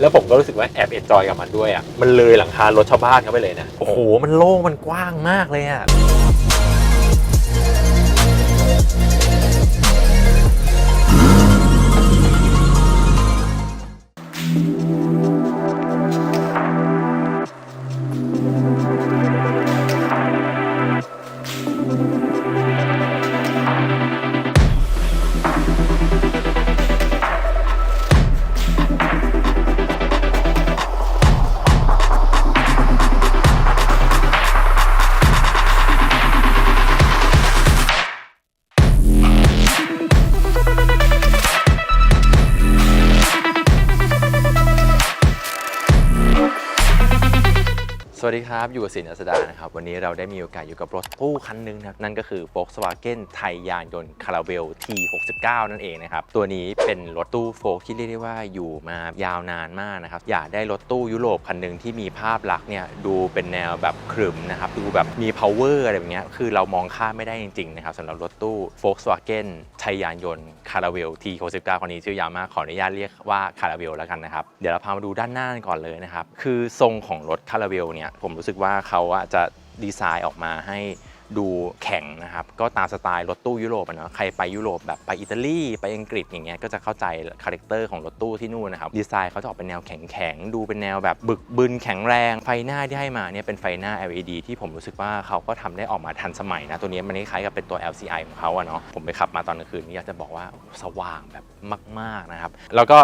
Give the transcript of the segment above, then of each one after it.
แล้วผมก็รู้สึกว่าแอบเอ็นจอยกับมันด้วยอะ มันเลยหลังคารถชาวบ้านเข้าไปเลยนะ โอ้โห มันโล่ง มันกว้างมากเลยอะ ครับ อยู่กับสินอัสดานะครับ วันนี้เราได้มีโอกาสอยู่กับรถตู้คันนึงนะครับ นั่นก็คือ Volkswagen ไทยยานยนต์คาราเวล T69 นั่นเองนะครับ ตัวนี้เป็นรถตู้โฟล์ที่เรียกได้ว่าอยู่มายาวนานมากนะครับ อยากได้รถตู้ยุโรปคันหนึ่งที่มีภาพลักษณ์เนี่ยดูเป็นแนวแบบขรึมนะครับ ดูแบบมี power อะไรแบบเนี้ย คือเรามองข้ามไม่ได้จริงๆนะครับสำหรับรถตู้ Volkswagen ไทยยานยนต์คาราเวล T69 คันนี้ชื่อยาวมากขออนุญาตเรียกว่าคาราเวลแล้วกันนะครับ เดี๋ยวเราพามาดูด้านหน้ากันก่อนเลยนะครับ คือทรงของรถคาราเวลเนี่ยผมรู้สึกว่าเขาอะจะดีไซน์ออกมาให้ดูแข็งนะครับ ก็ตามสไตล์รถตู้ยุโรปอะเนาะใครไปยุโรปแบบไปอิตาลี ไปอังกฤษอย่างเงี้ย ก็จะเข้าใจคาแรคเตอร์ของรถตู้ที่นู่นนะครับ ดีไซน์เขาจะออกเป็นแนวแข็งๆ ดูเป็นแนวแบบบึกบึนแข็งแรง ไฟหน้าที่ให้มาเนี่ยเป็นไฟหน้า LED ที่ผมรู้สึกว่าเขาก็ทำได้ออกมาทันสมัยนะ ตัวนี้มันคล้ายๆกับเป็นตัว LCI ของเขาอะเนาะ ผมไปขับมาตอนกลางคืนนี่อยากจะบอกว่าสว่างแบบมาก ๆนะครับ แล้วก็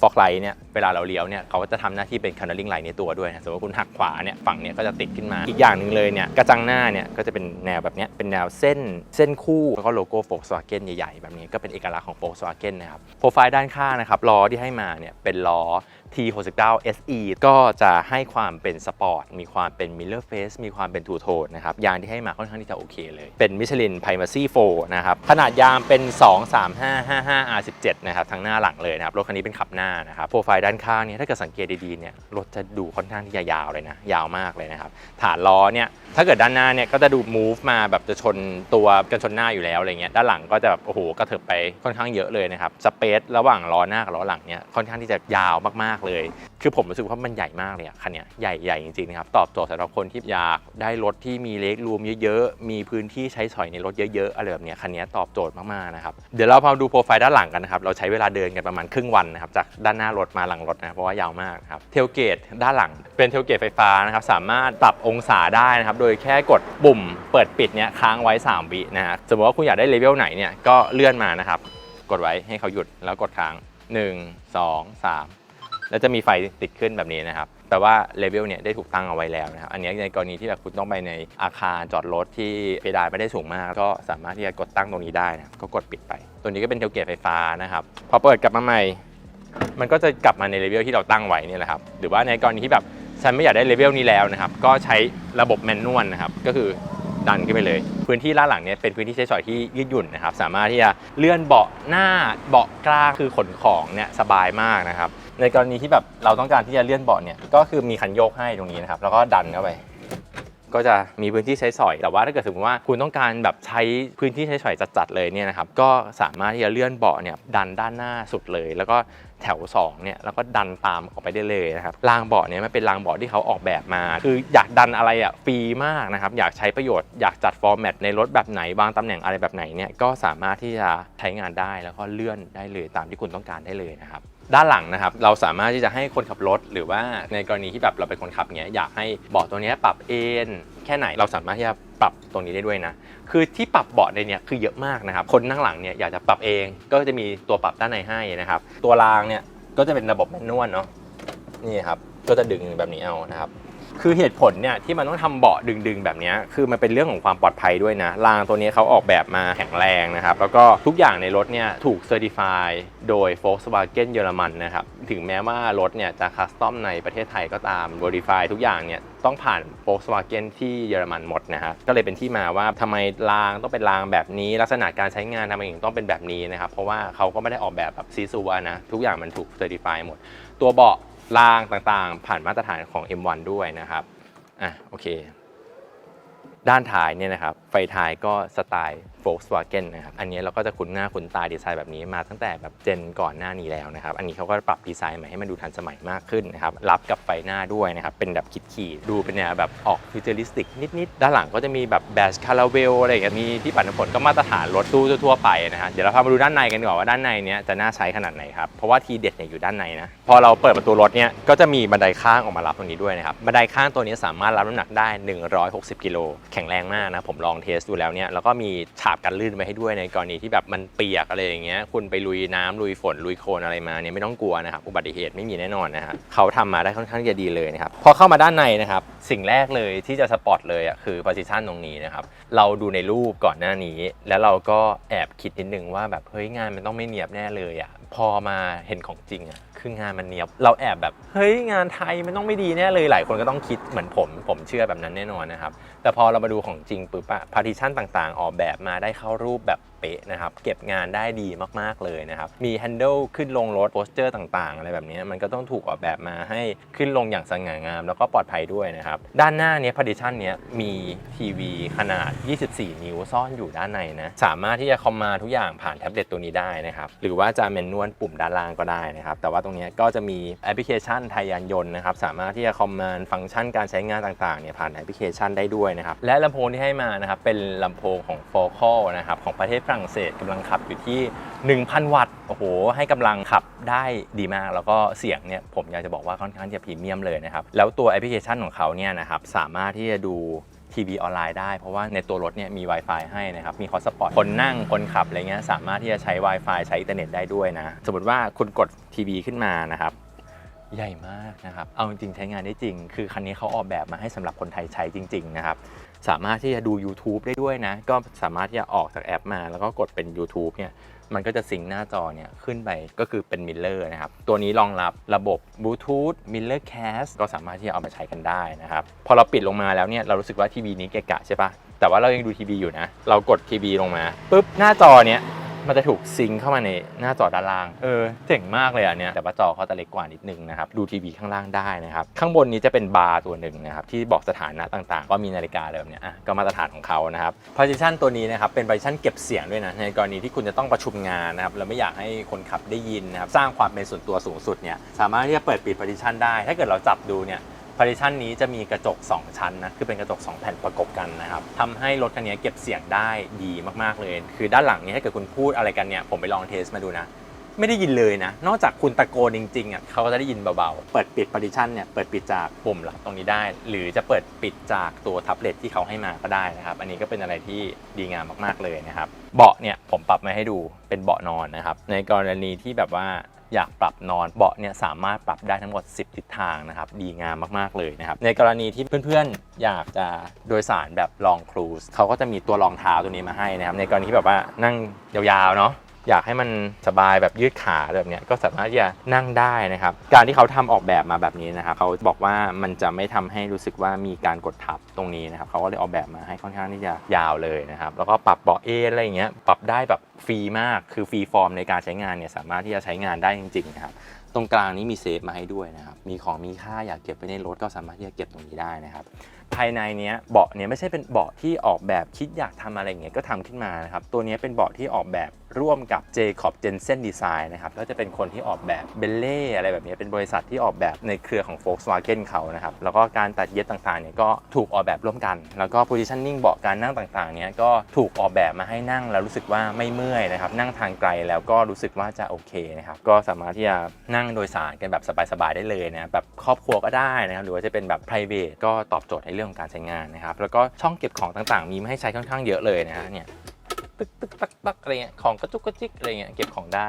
ฟอกไลท์เนี่ยเวลาเราเลี้ยวเนี่ยเขาก็จะทำหน้าที่เป็นคันเนอร์ลิงไลท์ในตัวด้วยนะสมมติว่าคุณหักขวาเนี่ยฝั่งเนี้ยก็จะติดขึ้นมา อีกอย่างหนึ่งเลยเนี่ยกระจังหน้าเนี่ยก็จะเป็นแนวแบบเนี้ยเป็นแนวเส้นเส้นคู่แล้วก็โลโก้โฟล์กสวาเกนใหญ่ๆ แบบนี้ก็เป็นเอกลักษณ์ของโฟล์กสวาเกนนะครับโปรไฟล์ด้านข้างนะครับล้อที่ให้มาเนี่ยเป็นล้อ T69 SE ก็จะให้ความเป็นสปอร์ต มีความเป็น Miller Face มีความเป็นทูโทนนะครับ ยางที่ให้มาค่อนข้างที่จะโอเคเลย เป็น Michelin Primacy 4นะครับ ขนาดยางเป็น 23555 R17 นะครับทั้งหน้าหลังเลยนะครับ รถคันนี้เป็นขับหน้านะครับ โปรไฟล์ด้านข้างเนี่ยถ้าเกิดสังเกตดีๆเนี่ยรถจะดูค่อนข้างที่จะยาวเลยนะ ยาวมากเลยนะครับ ฐานล้อเนี่ยถ้าเกิดด้านหน้าเนี่ยก็จะดู move มาแบบจะชนตัวกันชนหน้าอยู่แล้วอะไรเงี้ยด้านหลังก็จะแบบโอ้โหกระเถิบไปค่อนข้างเยอะเลยนะครับสเปซระหว่างล้อหน้ากับล้อหลังเนี่ยค่อนข้างที่จะยาวมากๆเลย คือผมรู้สึกว่ามันใหญ่มากเลยคันนี้ใหญ่ใหญ่จริงๆนะครับ ตอบโจทย์สำหรับคนที่อยากได้รถที่มีเล็กรวมเยอะๆ มีพื้นที่ใช้สอยในรถเยอะๆอะไรแบบนี้คันนี้ตอบโจทย์มากๆนะครับ เดี๋ยวเราพามาดูโปรไฟล์ด้านหลังกันนะครับ เราใช้เวลาเดินกันประมาณครึ่งวันนะครับ จากด้านหน้ารถมาหลังรถนะเพราะว่ายาวมากครับ เทลเกตด้านหลังเป็นเทลเกตไฟฟ้านะครับ สามารถปรับองศาได้นะครับ โดยแค่กดปุ่มเปิดปิดเนี่ยค้างไว้ 3 วินะฮะ สมมติว่าคุณอยากได้เลเวลไหนเนี่ยก็เลื่อนมานะครับ กดไว้ให้เขาหยุดแล้วกดค้าง 1 2 3 แล้วจะมีไฟติดขึ้นแบบนี้นะครับแปลว่าเลเวลเนี่ยได้ถูกตั้งเอาไว้แล้วนะครับอันนี้ในกรณีที่แบบคุณต้องไปในอาคารจอดรถที่เพดานไม่ได้สูงมาก ก็สามารถที่จะกดตั้งตรงนี้ได้นะก็กดปิดไป ตัวนี้ก็เป็นเทลเกตไฟฟ้านะครับพอเปิดกลับมาใหม่ มันก็จะกลับมาในเลเวลที่เราตั้งไว้นี่แหละครับหรือว่าในกรณีที่แบบฉันไม่อยากได้เลเวลนี้แล้วนะครับก็ใช้ระบบแมนนวลนะครับก็คือดันขึ้นไปเลย พื้นที่ด้านหลังเนี่ยเป็นพื้นที่ใช้สอยที่ยืดหยุ่นนะครับ สามารถที่จะเลื่อนเบาะหน้าเบาะกลางคือขนของเนี่ยสบายมากนะครับ ในกรณีที่แบบเราต้องการที่จะเลื่อนเบาะเนี่ยก็คือมีคันโยกให้ตรงนี้นะครับแล้วก็ดันเข้าไป ก็จะมีพื้นที่ใช้สอย แต่ว่าถ้าเกิดสมมติว่าคุณต้องการแบบใช้พื้นที่ใช้สอยจัดๆเลยเนี่ยนะครับก็สามารถที่จะเลื่อนเบาะเนี่ยดันด้านหน้าสุดเลย แล้วก็แถว2เนี่ยแล้วก็ดันตามออกไปได้เลยนะครับรางเบาะเนี่ยมันเป็นรางเบาะที่เขาออกแบบมา คืออยากดันอะไรอะฟรีมากนะครับอยากใช้ประโยชน์อยากจัดฟอร์แมตในรถแบบไหนวางตำแหน่งอะไรแบบไหนเนี่ยก็สามารถที่จะใช้งานได้แล้วก็เลื่อนได้เลยตามที่คุณต้องการได้เลยนะครับ ด้านหลังนะครับ เราสามารถที่จะให้คนขับรถ หรือว่าในกรณีที่แบบเราเป็นคนขับเนี้ยอยากให้เบาะตัวนี้ปรับเอนแค่ไหนเราสามารถที่จะปรับตรงนี้ได้ด้วยนะ คือที่ปรับเบาะในเนี้ยคือเยอะมากนะครับ คนนั่งหลังเนี่ยอยากจะปรับเองก็จะมีตัวปรับด้านในให้นะครับ ตัวรางเนี่ยก็จะเป็นระบบแมนนวลเนาะนี่ครับก็จะดึงแบบนี้เอานะครับ คือเหตุผลเนี่ยที่มันต้องทำเบาะดึงๆ แบบนี้คือมันเป็นเรื่องของความปลอดภัยด้วยนะรางตัวนี้เขาออกแบบมาแข็งแรงนะครับแล้วก็ทุกอย่างในรถเนี่ยถูกเซอร์ติฟายโดย Volkswagen เยอรมันนะครับถึงแม้ว่ารถเนี่ยจะคัสตอมในประเทศไทยก็ตาม Verify ทุกอย่างเนี่ยต้องผ่าน Volkswagen ที่เยอรมันหมดนะครับก็เลยเป็นที่มาว่าทำไมรางต้องเป็นรางแบบนี้ ลักษณะการใช้งานทำไมถึงต้องเป็นแบบนี้นะครับเพราะว่าเขาก็ไม่ได้ออกแบบแบบซีซัวนะทุกอย่างมันถูกเซอร์ติฟายหมด ตัวเบาะ รางต่างๆ ผ่านมาตรฐานของ M1 ด้วยนะครับอะโอเค ด้านท้ายเนี่ยนะครับ ไฟท้ายก็สไตล์ Volkswagen นะครับอันนี้เราก็จะคุ้นหน้าคุ้นตาดีไซน์แบบนี้มาตั้งแต่แบบเจนก่อนหน้านี้แล้วนะครับอันนี้เขาก็ปรับดีไซน์ใหม่ให้มันดูทันสมัยมากขึ้นนะครับรับกับไฟหน้าด้วยนะครับเป็นแบบคิดขี่ดูเป็นแนวแบบออกฟิวเจอริสติกนิดๆด้านหลังก็จะมีแบบแบชคาราเวลอะไรอย่างเงี้ยมีที่ปัดน้ำฝนก็มาตรฐานรถตู้ทั่วไปนะฮะเดี๋ยวเราพามาดูด้านในกันดีกว่าว่าด้านในเนี้ยจะน่าใช้ขนาดไหนครับเพราะว่าทีเด็ดเนี่ยอยู่ด้านในนะพอเราเปิดประตูรถเนี่ยก็จะมีบันไดข้างออกมารับตรงนี้ด้วยนะครับบันไดข้างตัวนี้สามารถรับน้ำหนักได้ 160 กิโลแข็งแรงมากนะผมลองเทสดูแล้วเนี่ยแล้วก็มีฉาบกันลื่นไว้ให้ด้วยในกรณีที่แบบมันเปียกอะไรอย่างเงี้ยคุณไปลุยน้ำลุยฝนลุยโคลนอะไรมาเนี่ยไม่ต้องกลัวนะครับอุบัติเหตุไม่มีแน่นอนนะฮะเขาทำมาได้ค่อนข้างจะดีเลยนะครับพอเข้ามาด้านในนะครับสิ่งแรกเลยที่จะสปอตเลยอะคือ position ตรงนี้นะครับเราดูในรูปก่อนหน้านี้ แล้วเราก็แอบคิดนิดนึงว่าแบบเฮ้ยงานมันต้องไม่เนียบแน่เลยอะพอมาเห็นของจริงอะ คืองานมันเนียบ เราแอบแบบ เฮ้ยงานไทยมันต้องไม่ดีแน่เลยหลายคนก็ต้องคิดเหมือนผม ผมเชื่อแบบนั้นแน่นอนนะครับ แต่พอเรามาดูของจริงปุ๊บอะพาร์ติชันต่างๆ ออกแบบมาได้เข้ารูปแบบ ป๊ะนะครับ เก็บงานได้ดีมากๆเลยนะครับ มีแฮนเดิลขึ้นลงรถโปสเจอร์ต่างๆ อะไรแบบนี้มันก็ต้องถูกออกแบบมาให้ขึ้นลงอย่างสง่างาม แล้วก็ปลอดภัยด้วยนะครับ ด้านหน้าเนี้พาร์ติชันเนี้ยมีทีวีขนาด 24 นิ้วซ่อนอยู่ด้านในนะ สามารถที่จะคอมมาทุกอย่างผ่านแท็บเล็ตตัวนี้ได้นะครับ หรือว่าจะเมนนวลปุ่มด้านล่างก็ได้นะครับ แต่ว่าตรงนี้ก็จะมีแอปพลิเคชันไทยยานยนต์นะครับ สามารถที่จะคอมมานฟังก์ชันการใช้งานต่างๆเนี่ยผ่านแอปพลิเคชันได้ด้วยนะครับ และลำโพงที่ให้มานะครับเป็นลำโพงของ f o c a l นะครับของประเทศฝรั่งเศสกำลังขับอยู่ที่ 1,000 วัตต์โอ้โห ให้กำลังขับได้ดีมาก แล้วก็เสียงเนี่ยผมอยากจะบอกว่าค่อนข้างจะพรีเมียมเลยนะครับ แล้วตัวแอปพลิเคชันของเขาเนี่ยนะครับสามารถที่จะดูทีวีออนไลน์ได้ เพราะว่าในตัวรถเนี่ยมี Wi-Fi ให้นะครับ มีฮอสปอร์ตคนนั่งคนขับอะไรเงี้ยสามารถที่จะใช้ Wi-Fi ใช้อินเทอร์เน็ตได้ด้วยนะ สมมติว่าคุณกดทีวีขึ้นมานะครับใหญ่มากนะครับ เอาจริงใช้งานได้จริง คือคันนี้เขาออกแบบมาให้สำหรับคนไทยใช้จริง ๆ นะครับ สามารถที่จะดู YouTube ได้ด้วยนะ ก็สามารถที่จะออกจากแอปมา แล้วก็กดเป็น YouTube เนี่ยมันก็จะสิงหน้าจอเนี่ยขึ้นไปก็คือเป็นมิลเลอร์นะครับ ตัวนี้รองรับระบบ Bluetooth Miller Cast ก็สามารถที่จะเอามาใช้กันได้นะครับ พอเราปิดลงมาแล้วเนี่ยเรารู้สึกว่าทีวีนี้เกะกะใช่ปะแต่ว่าเรายังดูทีวีอยู่นะ เรากดทีวีลงมาปุ๊บหน้าจอเนี่ย มันจะถูกซิงค์เข้ามาในหน้าจอด้านล่างเออเจ๋งมากเลยอะเนี่ยแต่ว่าจอเขาจะเล็กกว่านิดนึงนะครับดูทีวีข้างล่างได้นะครับข้างบนนี้จะเป็นบาร์ตัวหนึ่งนะครับที่บอกสถานะต่างๆก็มีนาฬิกาอะไรแบบเนี้ยอะก็มาตรฐานของเขานะครับ partition ตัวนี้นะครับเป็น partition เก็บเสียงด้วยนะในกรณีที่คุณจะต้องประชุมงานนะครับแล้วไม่อยากให้คนขับได้ยินนะครับสร้างความเป็นส่วนตัวสูงสุดเนี่ยสามารถที่จะเปิดปิด partition ได้ ถ้าเกิดเราจับดูเนี่ย พาร์ติชันนี้จะมีกระจก 2 ชั้นนะ คือเป็นกระจก 2 แผ่นประกบกันนะครับทำให้รถคันนี้เก็บเสียงได้ดีมากๆเลย คือด้านหลังเนี้ถ้าเกิดคุณพูดอะไรกันเนี่ย ผมไปลองเทสมาดูนะ ไม่ได้ยินเลยนะ นอกจากคุณตะโกนจริงๆอะเขาก็จะได้ยินเบาๆ เปิดปิดพาร์ติชันเนี่ย เปิดปิดจากปุ่มหลักตรงนี้ได้ หรือจะเปิดปิดจากตัวแท็บเล็ตที่เขาให้มาก็ได้นะครับ อันนี้ก็เป็นอะไรที่ดีงามมากๆเลยนะครับ เบาะเนี่ยผมปรับมาให้ดูเป็นเบาะนอนนะครับ ในกรณีที่แบบว่า อยากปรับนอนเบาะเนี่ยสามารถปรับได้ทั้งหมด 10 ทิศทางนะครับ ดีงามมากๆเลยนะครับ ในกรณีที่เพื่อนๆ อยากจะโดยสารแบบลองครูสเขาก็จะมีตัวรองเท้าตัวนี้มาให้นะครับ ในกรณีที่แบบว่านั่งยาวๆเนาะ อยากให้มันสบายแบบยืดขาแบบเนี้ยก็สามารถที่จะนั่งได้นะครับ การที่เขาทำออกแบบมาแบบนี้นะครับเขาบอกว่ามันจะไม่ทำให้รู้สึกว่ามีการกดทับตรงนี้นะครับเขาก็เลยออกแบบมาให้ค่อนข้างที่จะยาวเลยนะครับ แล้วก็ปรับเบาะเอนอะไรอย่างเงี้ยปรับได้แบบฟรีมากคือฟรีฟอร์มในการใช้งานเนี่ยสามารถที่จะใช้งานได้จริงๆนะครับตรงกลางนี้มีเซฟมาให้ด้วยนะครับ มีของมีค่าอยากเก็บไว้ในรถก็สามารถที่จะเก็บตรงนี้ได้นะครับภายในเนี้ยเบาะเนี่ยไม่ใช่เป็นเบาะที่ออกแบบคิดอยากทำอะไรเงี้ยก็ทำขึ้นมานะครับ ตัวเนี้ยเป็นเบาะที่ออกแบบร่วมกับ Jacob Jensen Design นะครับก็จะเป็นคนที่ออกแบบเบลเล่อะไรแบบเนี้ยเป็นบริษัทที่ออกแบบในเครือของ Volkswagen เขานะครับ แล้วก็การตัดเย็บต่างๆเนี่ยก็ถูกออกแบบร่วมกัน แล้วก็ positioning เบาะการนั่งต่างๆเนี่ยก็ถูกออกแบบมาให้นั่งแล้วรู้สึกว่าไม่เมื่อยนะครับ นั่งทางไกลแล้วก็รู้สึกว่าจะโอเคนะครับ ก็สามารถที่จะนั่งโดยสารกันแบบสบายๆได้เลยนะแบบครอบครัวก็ได้นะครับ หรือว่าจะเป็นแบบ private ก็ตอบโจทย์ในเรื่องของการใช้งานนะครับ แล้วก็ช่องเก็บของต่างๆ มีมาให้ใช้ค่อนข้างเยอะเลยนะฮะเนี่ยตึกตึกตักตักอะไรเงี้ยของกระจุกกระจิกอะไรเงี้ยเก็บของได้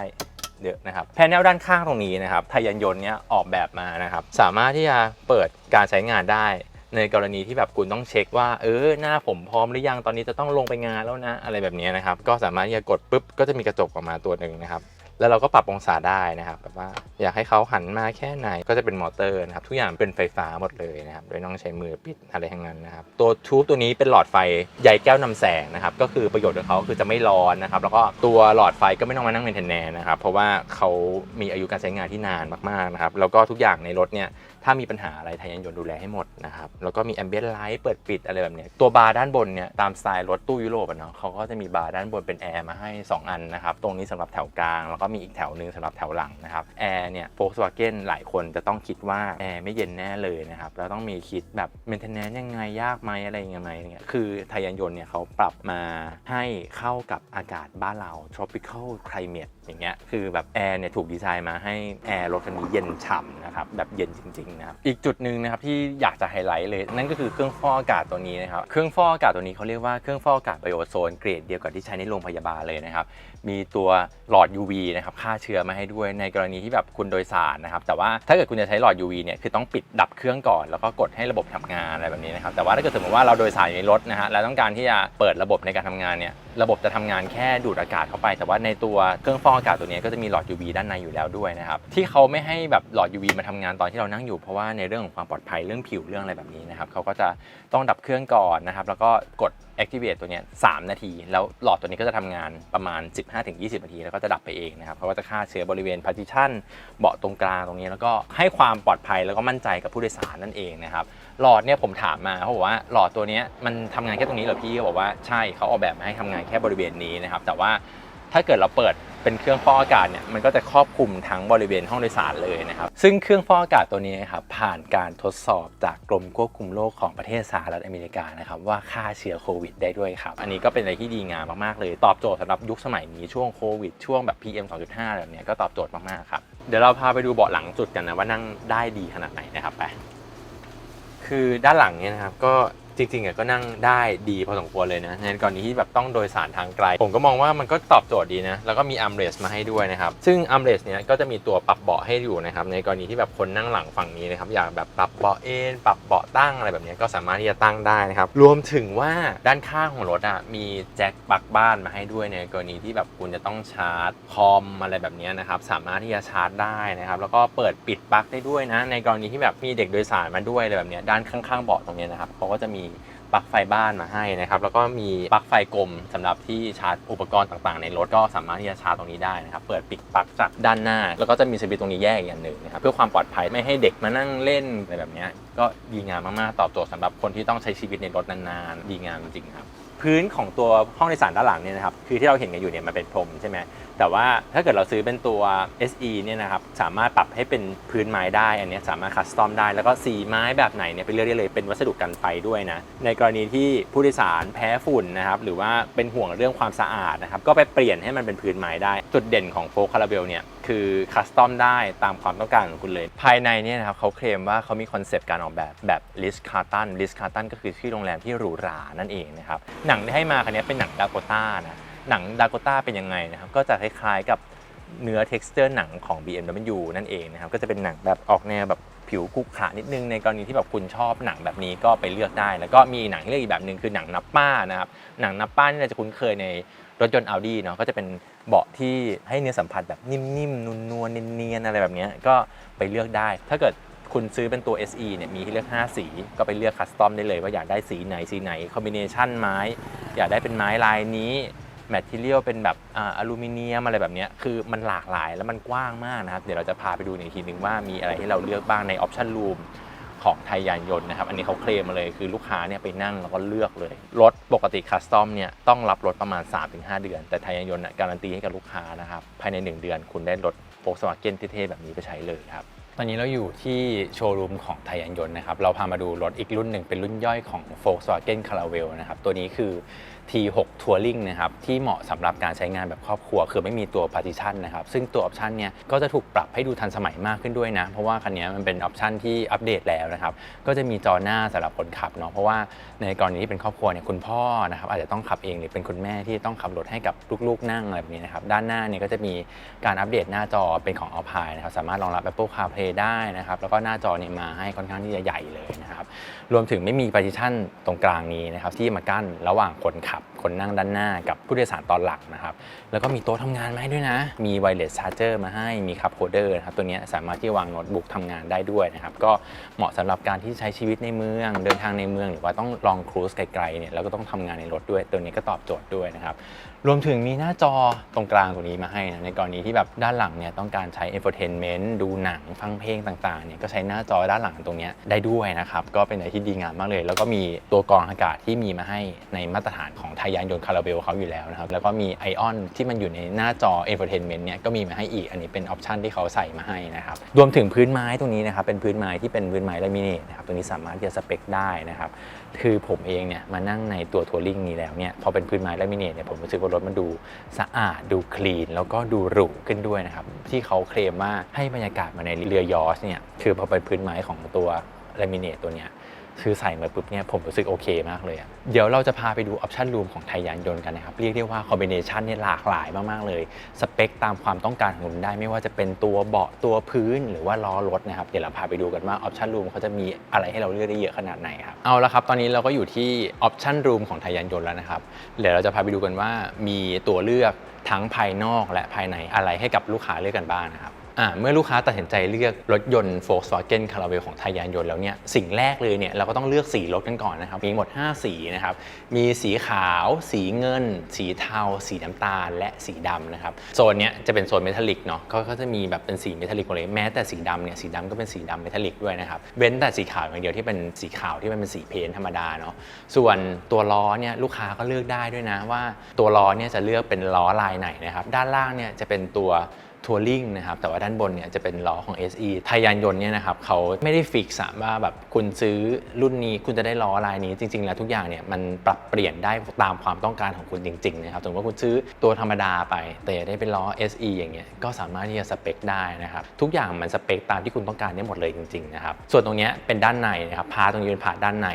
เยอะนะครับแผนแนวด้านข้างตรงนี้นะครับไทยยานยนต์เนี้ยออกแบบมานะครับ สามารถที่จะเปิดการใช้งานได้ในกรณีที่แบบคุณต้องเช็คว่าเออหน้าผมพร้อมหรือยังตอนนี้จะต้องลงไปงานแล้วนะ อะไรแบบนี้นะครับ ก็สามารถที่จะกดปุ๊บก็จะมีกระจกออกมาตัวหนึ่งนะครับ แล้วเราก็ปรับองศาได้นะครับแบบว่าอยากให้เขาหันมาแค่ไหนก็จะเป็นมอเตอร์นะครับทุกอย่างเป็นไฟฟ้าหมดเลยนะครับโดยน้องใช้มือปิดอะไรทั้งนั้นนะครับตัวทูบตัวนี้เป็นหลอดไฟใยแก้วนำแสงนะครับก็คือประโยชน์ของเขาคือจะไม่ร้อนนะครับแล้วก็ตัวหลอดไฟก็ไม่ต้องมานั่งเมนเทนแนนนะครับเพราะว่าเขามีอายุการใช้งานที่นานมากๆนะครับแล้วก็ทุกอย่างในรถเนี่ย ถ้ามีปัญหาอะไรไทยยานยนต์ดูแลให้หมดนะครับ แล้วก็มีแอมเบียนไลท์เปิดปิดอะไรแบบเนี้ยตัวบาร์ด้านบนเนี่ยตามสไตล์รถตู้ยุโรปอะเนาะเขาก็จะมีบาร์ด้านบนเป็นแอร์มาให้ 2 อันนะครับ ตรงนี้สำหรับแถวกลาง แล้วก็มีอีกแถวหนึ่งสำหรับแถวหลังนะครับ แอร์เนี่ยโฟล์กสวาเกนหลายคนจะต้องคิดว่าแอร์ไม่เย็นแน่เลยนะครับ แล้วต้องมีคิดแบบเมนเทนแนนยังไงยากไหมอะไรยังไงเนี่ยคือไทยยานยนต์เนี่ยเขาปรับมาให้เข้ากับอากาศบ้านเรา tropical climate อย่างเงี้ย คือแบบแอร์เนี่ยถูกดีไซน์มาให้แอร์รถคันนี้เย็นฉ่ำนะครับแบบเย็นจริงนะครับอีกจุดหนึ่งนะครับที่อยากจะไฮไลท์เลย นั่นก็คือเครื่องฟอกอากาศตัวนี้นะครับเครื่องฟอกอากาศตัวนี้เขาเรียกว่าเครื่องฟอกอากาศไบโอโซนเกรดเดียวกับที่ใช้ในโรงพยาบาลเลยนะครับ มีตัวหลอด UV นะครับฆ่าเชื้อมาให้ด้วยในกรณีที่แบบคุณโดยสารนะครับ แต่ว่าถ้าเกิดคุณจะใช้หลอด UV เนี่ยคือต้องปิดดับเครื่องก่อน แล้วก็กดให้ระบบทำงานอะไรแบบนี้นะครับ แต่ว่าถ้าเกิดสมมติว่าเราโดยสารอยู่ในรถนะฮะแล้วต้องการที่จะเปิดระบบในการทำงานเนี่ยระบบจะทำงานแค่ดูดอากาศเข้าไป แต่ว่าในตัวเครื่องฟอกอากาศตัวนี้ก็จะมีหลอด UV ด้านในอยู่แล้วด้วยนะครับที่เขาไม่ให้แบบหลอด UV มาทำงานตอนที่เรานั่งอยู่เพราะว่าในเรื่องของความปลอดภัยเรื่องผิวเรื่องอะไรแบบนี้นะครับเขาก็จะต้องดับเครื่องก่อนนะครับแล้วก็กด activate ตัวเนี้ยสนาที แล้วหลอดตัวนี้ก็จะทำงานประมาณ 15-20 นาที แล้วก็จะดับไปเองนะครับ เพราะว่าจะฆ่าเชื้อบริเวณ partition เบาะตรงกลางตรงนี้ แล้วก็ให้ความปลอดภัยแล้วก็มั่นใจกับผู้โดยสารนั่นเองนะครับหลอดเนี่ยผมถามมาเขาบอกว่าหลอดตัวเนี้ยมันทำงานแค่ตรงนี้เหรอพี่เขาบอกว่าใช่เขาออกแบบมาให้ทำงานแค่บริเวณนี้นะครับแต่ว่าถ้าเกิดเราเปิด เป็นเครื่องฟอกอากาศเนี่ยมันก็จะครอบคลุมทั้งบริเวณห้องโดยสารเลยนะครับซึ่งเครื่องฟอกอากาศตัวนี้นะครับผ่านการทดสอบจากกรมควบคุมโรคของประเทศสหรัฐอเมริกานะครับว่าฆ่าเชื้อโควิดได้ด้วยครับอันนี้ก็เป็นอะไรที่ดีงามมากๆเลย ตอบโจทย์สำหรับยุคสมัยนี้ช่วงโควิดช่วงแบบ PM 2.5แบบเนี้ยก็ตอบโจทย์มากๆครับเดี๋ยวเราพาไปดูเบาะหลังสุดกันนะว่านั่งได้ดีขนาดไหนนะครับไปคือด้านหลังเนี่ยนะครับก็ จริงๆอะก็นั่งได้ดีพอสมควรเลยนะในกรณีที่แบบต้องโดยสารทางไกล ผมก็มองว่ามันก็ตอบโจทย์ดีนะ แล้วก็มีอัมเรสมาให้ด้วยนะครับ ซึ่งอัมเรสเนี่ยก็จะมีตัวปรับเบาะให้อยู่นะครับ ในกรณีที่แบบคนนั่งหลังฝั่งนี้นะครับ อยากแบบปรับเบาะเอนปรับเบาะตั้งอะไรแบบนี้ก็สามารถที่จะตั้งได้นะครับ รวมถึงว่าด้านข้างของรถอะมีแจ็คปลั๊กบ้านมาให้ด้วยในกรณีที่แบบคุณจะต้องชาร์จคอมอะไรแบบนี้นะครับ สามารถที่จะชาร์จได้นะครับ แล้วก็เปิดปิดปลั๊กได้ด้วยนะ ในกรณีที่แบบมีเด็กโดยสารมาด้วยอะไรแบบนี้ด้านข้างๆเบาะตรงนี้นะครับเขาก็จะมีปลั๊กไฟบ้านมาให้นะครับ แล้วก็มีปลั๊กไฟกลมสำหรับที่ชาร์จอุปกรณ์ต่างๆ ในรถก็สามารถที่จะชาร์จตรงนี้ได้นะครับ เปิดปิดปลั๊กจากด้านหน้า แล้วก็จะมีสวิตช์ตรงนี้แยกอีกอย่างหนึ่งนะครับ เพื่อความปลอดภัยไม่ให้เด็กมานั่งเล่นอะไรแบบนี้ก็ดีงามมากๆ ตอบโจทย์สำหรับคนที่ต้องใช้ชีวิตในรถนานๆ ดีงามจริงครับ พื้นของตัวห้องโดยสารด้านหลังเนี่ยนะครับ คือที่เราเห็นกันอยู่เนี่ยมันเป็นพรมใช่ไหม แต่ว่าถ้าเกิดเราซื้อเป็นตัว SE เนี่ยนะครับสามารถปรับให้เป็นพื้นไม้ได้อันนี้สามารถคัสตอมได้แล้วก็สีไม้แบบไหนเนี่ยไปเลือกได้เลยเป็นวัสดุกันไฟด้วยนะในกรณีที่ผู้โดยสารแพ้ฝุ่นนะครับหรือว่าเป็นห่วงเรื่องความสะอาดนะครับก็ไปเปลี่ยนให้มันเป็นพื้นไม้ได้ จุดเด่นของโฟคาราเบลเนี่ยคือคัสตอมได้ตามความต้องการของคุณเลย ภายในเนี่ยนะครับเขาเคลมว่าเขามีคอนเซปต์การออกแบบแบบลิสคาร์ตันลิสคาร์ตันก็คือชื่อโรงแรมที่หรูหรานั่นเองนะครับหนังที่ให้มาคันนี้เป็นหนังดาโกต้านะ หนังดาโกต้าเป็นยังไงนะครับก็จะคล้ายๆกับเนื้อ texture หนังของ BMW นั่นเองนะครับก็จะเป็นหนังแบบออกแนวแบบผิวคุกขระนิดนึงในกรณีที่แบบคุณชอบหนังแบบนี้ก็ไปเลือกได้ แล้วก็มีหนังเลือกอีกแบบหนึ่งคือหนังนับป้านะครับหนังนับป้านี่เราจะคุ้นเคยในรถยนต์ Audi เนาะก็จะเป็นเบาะที่ให้เนื้อสัมผัสแบบนิ่มๆนวลๆเนียนๆอะไรแบบนี้ก็ไปเลือกได้ ถ้าเกิดคุณซื้อเป็นตัว SE เนี่ยมีให้เลือก 5 สี ก็ไปเลือกคัสตอมได้เลยว่าอยากได้สีไหนสีไหนคอมบิเนชันไม้ อยากได้เป็นไม้ลายนี้ แมทเทียลเป็นแบบอลูมิเนียมอะไรแบบนี้คือมันหลากหลายแล้วมันกว้างมากนะครับ เดี๋ยวเราจะพาไปดูในอีกทีนึงว่ามีอะไรให้เราเลือกบ้างในออปชั่นรูมของไทยยานยนต์นะครับ อันนี้เขาเคลมมาเลยคือลูกค้าเนี่ยไปนั่งแล้วก็เลือกเลย รถปกติคัสตอมเนี่ยต้องรับรถประมาณ 3-5 เดือน แต่ไทยยานยนต์น่ะการันตีให้กับลูกค้านะครับ ภายใน 1 เดือนคุณได้รถโฟล์ s วาเก้นเท่ๆแบบนี้ไปใช้เลยครับตอนนี้เราอยู่ที่โชว์รูมของไทยยานยนต์นะครับ เราพามาดูรถอีกรุ่นหนึ่งเป็นรุ่นย่อยของ Volkswagen Caravelle นะครับ ตัวนี้คือ T6 Touring นะครับที่เหมาะสำหรับการใช้งานแบบครอบครัว คือไม่มีตัว partition นะครับซึ่งตัวออปชันเนี่ยก็จะถูกปรับให้ดูทันสมัยมากขึ้นด้วยนะ เพราะว่าคันนี้มันเป็นออปชันที่อัปเดตแล้วนะครับก็จะมีจอหน้าสำหรับคนขับเนาะเพราะว่าในกรณีที่เป็นครอบครัวเนี่ยคุณพ่อนะครับอาจจะต้องขับเองหรือเป็นคุณแม่ที่ต้องขับรถให้กับลูกๆนั่งอะไรแบบนี้นะครับด้านหน้าเนี่ยก็จะมีการอัปเดตหน้าจอเป็นของ Alpine นะครับสามารถรองรับ Apple CarPlay ได้นะครับแล้วก็หน้าจอเนี่ยมาให้ค่อนข้างที่จะใหญ่เลยนะครับรวมถึงไม่มี partition ตรงกลางนี้นะครับที่มากั้นระหว่างคนขับคนนั่งด้านหน้ากับผู้โดยสารตอนหลังนะครับ แล้วก็มีโต๊ะทำงานมาให้ด้วยนะ มีไวเลสชาร์เจอร์มาให้ มีคัพโฮเดอร์นะครับ ตัวนี้สามารถที่วางโน้ตบุ๊กทำงานได้ด้วยนะครับ ก็เหมาะสำหรับการที่ใช้ชีวิตในเมือง เดินทางในเมือง หรือว่าต้องลองครูซไกลๆเนี่ย แล้วก็ต้องทำงานในรถด้วย ตัวนี้ก็ตอบโจทย์ด้วยนะครับ รวมถึงมีหน้าจอตรงกลางตัวนี้มาให้นะในกรณีที่แบบด้านหลังเนี่ยต้องการใช้ infotainment ดูหนังฟังเพลงต่างๆเนี่ยก็ใช้หน้าจอด้านหลังตรงนี้ได้ด้วยนะครับ ก็เป็นอะไรที่ดีงามมากเลย แล้วก็มีตัวกรองอากาศที่มีมาให้ในมาตรฐานของไทยยานยนต์คาราเบลเขาอยู่แล้วนะครับ แล้วก็มีไอออนที่มันอยู่ในหน้าจอ infotainment เนี่ยก็มีมาให้อีกอันนี้เป็นออปชันที่เขาใส่มาให้นะครับรวมถึงพื้นไม้ตรงนี้นะครับเป็นพื้นไม้ที่เป็นพื้นไม้ลามิเนตนะครับตรงนี้สามารถที่จะสเปคได้นะครับ คือผมเองเนี่ยมานั่งในตัวทัวริงนี้แล้วเนี่ยพอเป็นพื้นไม้ละมิเนตเนี่ยผมรู้สึกว่ารถมันดูสะอาดดูคลีน แล้วก็ดูหรูขึ้นด้วยนะครับที่เขาเคลมว่าให้บรรยากาศมาในเรือยอชเนี่ยคือพอเป็นพื้นไม้ของตัวลามิเนตตัวเนี้ย คือใส่มาปุ๊บเนี่ยผมรู้สึกโอเคมากเลยอะเดี๋ยวเราจะพาไปดูออปชันรูมของไทยยานยนต์กันนะครับ เรียกได้ว่าคอมบิเนชันเนี่ยหลากหลายมาก ๆ เลย สเปคตามความต้องการของคุณได้ไม่ว่าจะเป็นตัวเบาะตัวพื้นหรือว่าล้อรถนะครับ เดี๋ยวเราพาไปดูกันว่าออปชันรูมเขาจะมีอะไรให้เราเลือกได้เยอะขนาดไหนครับเอาละครับ ตอนนี้เราก็อยู่ที่ออปชันรูมของไทยยานยนต์แล้วนะครับเดี๋ยวเราจะพาไปดูกันว่ามีตัวเลือกทั้งภายนอกและภายในอะไรให้กับลูกค้าเลือกกันบ้างนะครับ เมื่อลูกค้าตัดสินใจเลือกรถยนต์ Volkswagen Caravelle ของไทยยานยนต์แล้วเนี่ยสิ่งแรกเลยเนี่ยเราก็ต้องเลือกสีรถกันก่อนนะครับ มีหมด 5 สีนะครับ มีสีขาว สีเงิน สีเทา สีน้ำตาล และสีดำนะครับ โซนเนี้ยจะเป็นโซนเมทัลลิกเนาะก็จะมีแบบเป็นสีเมทัลลิกหมดเลยแม้แต่สีดำเนี่ยสีดำก็เป็นสีดำเมทัลลิกด้วยนะครับเว้นแต่สีขาวอย่างเดียวที่เป็นสีขาวที่มันเป็นสีเพนท์ธรรมดาเนาะส่วนตัวล้อเนี่ยลูกค้าก็เลือกได้ด้วยนะว่า ตัวล้อเนี่ยจะเลือกเป็นล้อลายไหนนะครับด้านล่างเนี่ยจะเป็นตัว ทัวริงนะครับแต่ว่าด้านบนเนี่ยจะเป็นล้อของ SE ไทยยานยนต์เนี่ยนะครับเขาไม่ได้ฟิกซ์ว่าแบบคุณซื้อรุ่นนี้คุณจะได้ล้อลายนี้จริง ๆ แล้วทุกอย่างเนี่ยมันปรับเปลี่ยนได้ตามความต้องการของคุณจริงๆนะครับสมมติว่าคุณซื้อตัวธรรมดาไป แต่ได้เป็นล้อ SE อย่างเงี้ยก็สามารถที่จะสเปคได้นะครับทุกอย่างมันสเปคตามที่คุณต้องการได้หมดเลยจริงๆนะครับส่วนตรงเนี้ยเป็นด้านในนะครับพาตรงนี้เป็นพาด้านใน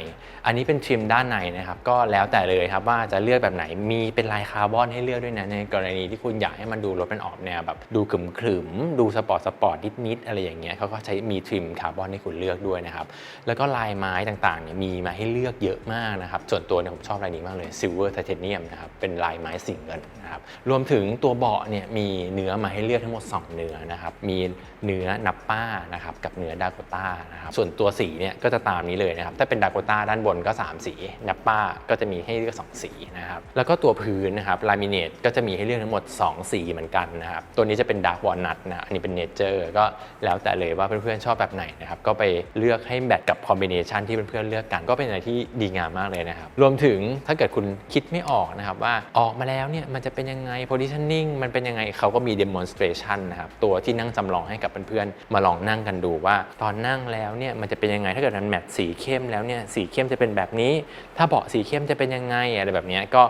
อันนี้เป็นทริมด้านในนะครับก็แล้วแต่เลยครับว่าจะเลือกแบบไหนมีเป็นลายคาร์บอนให้เลือกด้วยนะในกรณีที่คุณอยากให้มันดูรถเป็นออกแนวแบบดูขึมขึมดูสปอร์ตสปอร์ตนิดๆอะไรอย่างเงี้ยเขาก็ใช้มีทริมคาร์บอนให้คุณเลือกด้วยนะครับ แล้วก็ลายไม้ต่างๆเนี่ยมีมาให้เลือกเยอะมากนะครับ ส่วนตัวเนี่ยผมชอบลายนี้มากเลยซิลเวอร์ไทเทเนียมนะครับเป็นลายไม้สีเงินนะครับรวมถึงตัวเบาะเนี่ยมีเนื้อมาให้เลือกทั้งหมด 2 เนื้อนะครับมีเนื้อนับป้านะครับกับเนื้อดาโกต้านะครับส่วนตัวสีเนี่ยก็จะตามนี้เลยนะครับถ้าเป็นดาโกต้าด้านบนก็ 3 สีนับป้าก็จะมีให้เลือก 2 สีนะครับแล้วก็ตัวพื้นนะครับลามิเนตก็จะมีให้เลือกทั้งหมด 2 สีเหมือนกันนะครับตัวนี้จะเป็นดาร์กวอลนัทนะอันนี้เป็นเนเจอร์ก็แล้วแต่เลยว่าเพื่อนๆชอบแบบไหนนะครับก็ไปเลือกให้แบทกับคอมบิเนชันที่เพื่อนๆเลือกกันก็เป็นอะไรที่ดีงามมากเลยนะครับรวมถึงถ้าเกิดคุณคิดไม่ออกนะครับว่าออกมาแล้วเนี่ยมันจะเป็นยังไง positioning มันเป็นยังไงเขาก็มี demonstration นะครับตัวที่นั่งจำลองให้กับเพื่อนๆมาลองนั่งกันดูว่า ตอนนั่งแล้วเนี่ยมันจะเป็นยังไงถ้าเกิดมันแมทสีเข้มแล้วเนี่ยสีเข้มจะเป็นแบบนี้ ถ้าเบาะสีเข้มจะเป็นยังไงอะไรแบบนี้ก็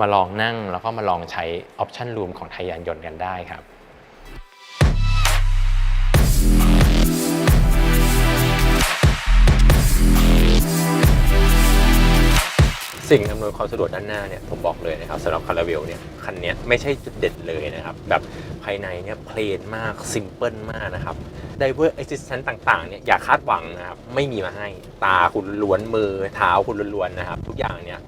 มาลองนั่งแล้วก็มาลองใช้ option room ของไทยยานยนต์กันได้ครับ สิ่งอำนวยความสะดวกด้านหน้าเนี่ยผมบอกเลยนะครับสำหรับคาราเวลเนี่ยคันเนี้ยไม่ใช่จุดเด่นเลยนะครับ แบบภายในเนี่ยเพลนมากซิมเพิลมากนะครับไดเวอร์ a อ s ซิสแตนต์ต่างๆเนี่ยอย่าคาดหวังนะครับไม่มีมาให้ตาคุณล้วนมือเท้าคุณล้วนๆนะครับ ทุกอย่างเนี่ย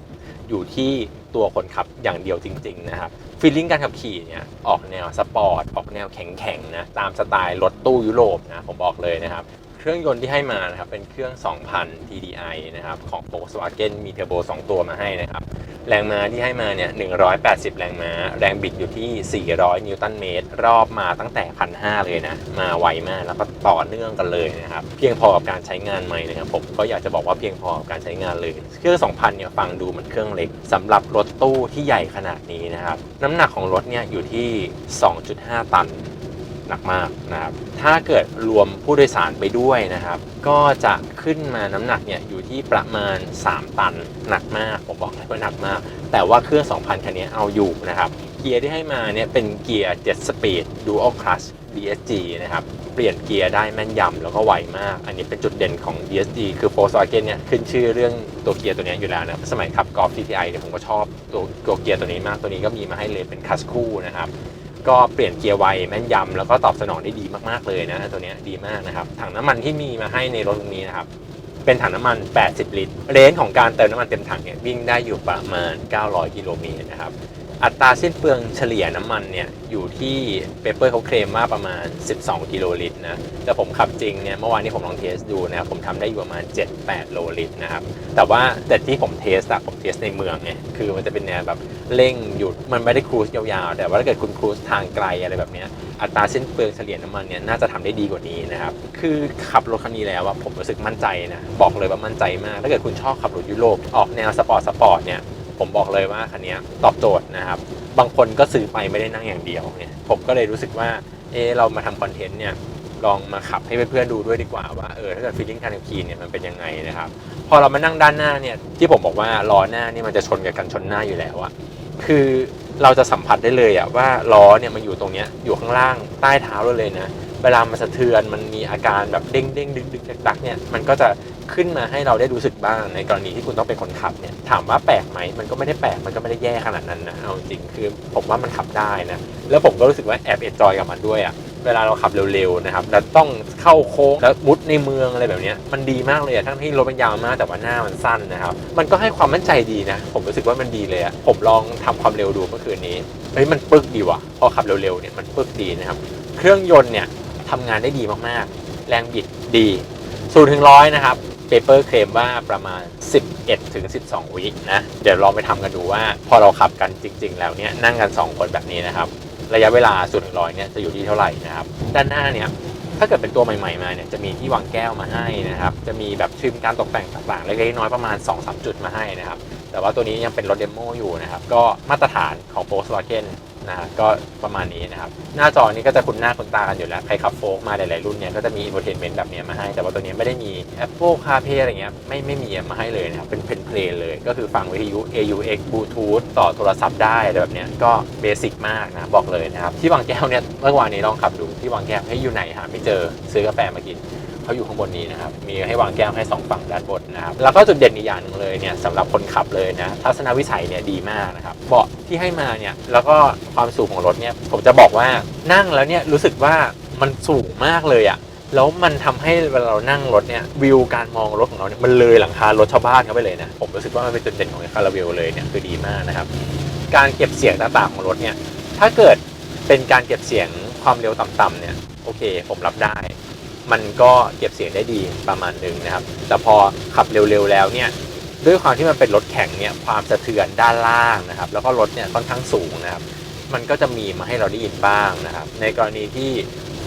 อยู่ที่ตัวคนขับอย่างเดียวจริง ๆ นะครับฟีลลิ่งการขับขี่เนี่ยออกแนวสปอร์ตออกแนวแข็งๆนะตามสไตล์รถตู้ยุโรปนะผมบอกเลยนะครับ เครื่องยนต์ที่ให้มานะครับเป็นเครื่อง 2,000 TDI นะครับของ Volkswagen มีเทอร์โบ 2 ตัวมาให้นะครับ แรงม้าที่ให้มาเนี่ย 180 แรงม้า แรงบิดอยู่ที่ 400 นิวตันเมตร รอบมาตั้งแต่ 1,500 เลยนะ มาไวมากแล้วก็ต่อเนื่องกันเลยนะครับ เพียงพอกับการใช้งานไหมนะครับ ผมก็อยากจะบอกว่าเพียงพอกับการใช้งานเลย เครื่อง 2,000 เนี่ยฟังดูเหมือนเครื่องเล็กสำหรับรถตู้ที่ใหญ่ขนาดนี้นะครับ น้ำหนักของรถเนี่ยอยู่ที่ 2.5 ตัน หนักมากนะครับ ถ้าเกิดรวมผู้โดยสารไปด้วยนะครับ ก็จะขึ้นมาน้ำหนักเนี่ยอยู่ที่ประมาณ 3 ตันหนักมาก ผมบอกเลยว่าหนักมาก แต่ว่าเครื่อง 2,000 คันนี้เอาอยู่นะครับ เกียร์ที่ให้มาเนี่ยเป็นเกียร์7 speed dual clutch DSG นะครับ เปลี่ยนเกียร์ได้แม่นยำแล้วก็ไวมาก อันนี้เป็นจุดเด่นของ DSG คือ Volkswagen เนี่ยขึ้นชื่อเรื่องตัวเกียร์ตัวนี้อยู่แล้วนะ สมัยขับกอล์ฟ TTI เนี่ยผมก็ชอบตัวตัวเกียร์ตัวนี้มาก ตัวนี้ก็มีมาให้เลยเป็นคัสคู่นะครับ ก็เปลี่ยนเกียร์ไวแม่นยำแล้วก็ตอบสนองได้ดีมากๆเลยนะตัวนี้ดีมากนะครับ ถังน้ำมันที่มีมาให้ในรถตรงนี้นะครับ เป็นถังน้ำมัน 80 ลิตร เรนจ์ของการเติมน้ำมันเต็มถังเนี่ยวิ่งได้อยู่ประมาณ 900 กิโลเมตรนะครับ อัตราสิ้นเปลืองเฉลี่ยน้ำมันเนี่ยอยู่ที่เปเปอร์เขาเคลมว่าประมาณ 12 กิโลลิตรนะ แต่ผมขับจริงเนี่ยเมื่อวานนี้ผมลองเทสดูนะครับผมทำได้อยู่ประมาณ 7-8 โลลิตรนะครับ แต่ว่าแต่ที่ผมเทสอะผมเทสในเมืองไงคือมันจะเป็นแนวแบบเร่งหยุดมันไม่ได้ครูซยาวๆ แต่ว่าถ้าเกิดคุณครูซทางไกลอะไรแบบเนี้ยอัตราสิ้นเปลืองเฉลี่ยน้ำมันเนี่ยน่าจะทำได้ดีกว่านี้นะครับ คือขับรถคันนี้แล้วอะผมรู้สึกมั่นใจนะบอกเลยว่ามั่นใจมาก ถ้าเกิดคุณชอบขับรถยุโรปออกแนวสปอร์ตสปอร์ตเนี่ย ผมบอกเลยว่าคันนี้ตอบโจทย์นะครับ บางคนก็ซื้อไปไม่ได้นั่งอย่างเดียวเนี่ยผมก็เลยรู้สึกว่าเออเรามาทำคอนเทนต์เนี่ยลองมาขับให้เพื่อนๆดูด้วยดีกว่าว่าเออถ้าเกิดฟีลลิ่งการขับขี่เนี่ยมันเป็นยังไงนะครับ พอเรามานั่งด้านหน้าเนี่ยที่ผมบอกว่าล้อหน้านี่มันจะชนกับกันชนหน้าอยู่แล้วอะคือเราจะสัมผัสได้เลยอะว่าล้อเนี่ยมันอยู่ตรงเนี้ยอยู่ข้างล่างใต้เท้าเราเลยนะเวลามันสะเทือนมันมีอาการแบบเด้งเด้งดึกดึกดักดักเนี่ยมันก็จะ ขึ้นมาให้เราได้รู้สึกบ้างในกรณีที่คุณต้องเป็นคนขับเนี่ยถามว่าแปลกไหมมันก็ไม่ได้แปลกมันก็ไม่ได้แย่ขนาดนั้นนะเอาจริงคือผมว่ามันขับได้นะแล้วผมก็รู้สึกว่าแอบเอนจอยกับมันด้วยอะเวลาเราขับเร็วๆนะครับแล้วต้องเข้าโค้งแล้วมุดในเมืองอะไรแบบนี้มันดีมากเลยอะทั้งที่รถมันยาวมากแต่ว่าหน้ามันสั้นนะครับ มันก็ให้ความมั่นใจดีนะ ผมรู้สึกว่ามันดีเลยอะผมลองทำความเร็วดูเมื่อคืนนี้เฮ้ยมันปึกดีว่ะพอขับเร็วๆเนี่ยมันปึกดีนะครับ เครื่องยนต์เนี่ยทำงานได้ดีมากๆ แรงบิดดี0ูถึงร้อยนะครับ เปเปอร์เคลมว่าประมาณ 11ถึง12 วินะ เดี๋ยวลองไปทำกันดูว่าพอเราขับกันจริง ๆ แล้วเนี่ยนั่งกัน 2 คนแบบนี้นะครับ ระยะเวลา0ถึงร้อยเนี่ยจะอยู่ที่เท่าไหร่นะครับ ด้านหน้าเนี่ยถ้าเกิดเป็นตัวใหม่ๆมาเนี่ยจะมีที่วางแก้วมาให้นะครับ จะมีแบบทริมการตกแต่งต่างๆเล็กๆน้อยๆประมาณ 2-3 จุดมาให้นะครับ แต่ว่าตัวนี้ยังเป็นรถเดโมอยู่นะครับ ก็มาตรฐานของ Volkswagen นะฮะก็ประมาณนี้นะครับ หน้าจอนี้ก็จะคุ้นหน้าคุ้นตากันอยู่แล้ว ใครขับโฟกมาหลายๆรุ่นเนี่ยก็จะมีอินโฟเทนเมนต์แบบนี้มาให้ แต่ว่าตัวนี้ไม่ได้มี Apple CarPlay อะไรเงี้ยไม่ไม่มีมาให้เลยนะครับ เป็นเพนเพลย์เลย ก็คือฟังวิทยุ AUX Bluetooth ต่อโทรศัพท์ได้อะไรแบบเนี้ยก็เบสิกมากนะบอกเลยนะครับ ที่วางแก้วเนี่ยเมื่อวานนี้ลองขับดูที่วางแก้วให้อยู่ไหนหาไม่เจอซื้อกาแฟมากิน เขาอยู่ข้างบนนี้นะครับ มีให้วางแก้วให้สองฝั่งด้านบนนะครับ แล้วก็จุดเด่นอีกอย่างหนึ่งเลยเนี่ยสำหรับคนขับเลยนะ ทัศนวิสัยเนี่ยดีมากนะครับ เบาะที่ให้มาเนี่ย แล้วก็ความสูงของรถเนี่ย ผมจะบอกว่านั่งแล้วเนี่ยรู้สึกว่ามันสูงมากเลยอะแล้วมันทำให้เวลาเรานั่งรถเนี่ยวิวการมองรถของเราเนี่ยมันเลยหลังคารถชาวบ้านเข้าไปเลยนะผมรู้สึกว่ามันเป็นจุดเด่นของคาราเวลเลยเนี่ยคือดีมากนะครับ การเก็บเสียงต่างๆของรถเนี่ยถ้าเกิดเป็นการเก็บเสียงความเร็วต่ำๆเนี่ยโอเคผมรับได้ มันก็เก็บเสียงได้ดีประมาณหนึ่งนะครับ แต่พอขับเร็วๆแล้วเนี่ยด้วยความที่มันเป็นรถแข่งเนี่ยความสะเทือนด้านล่างนะครับ แล้วก็รถเนี่ยค่อนข้างสูงนะครับ มันก็จะมีมาให้เราได้ยินบ้างนะครับ ในกรณีที่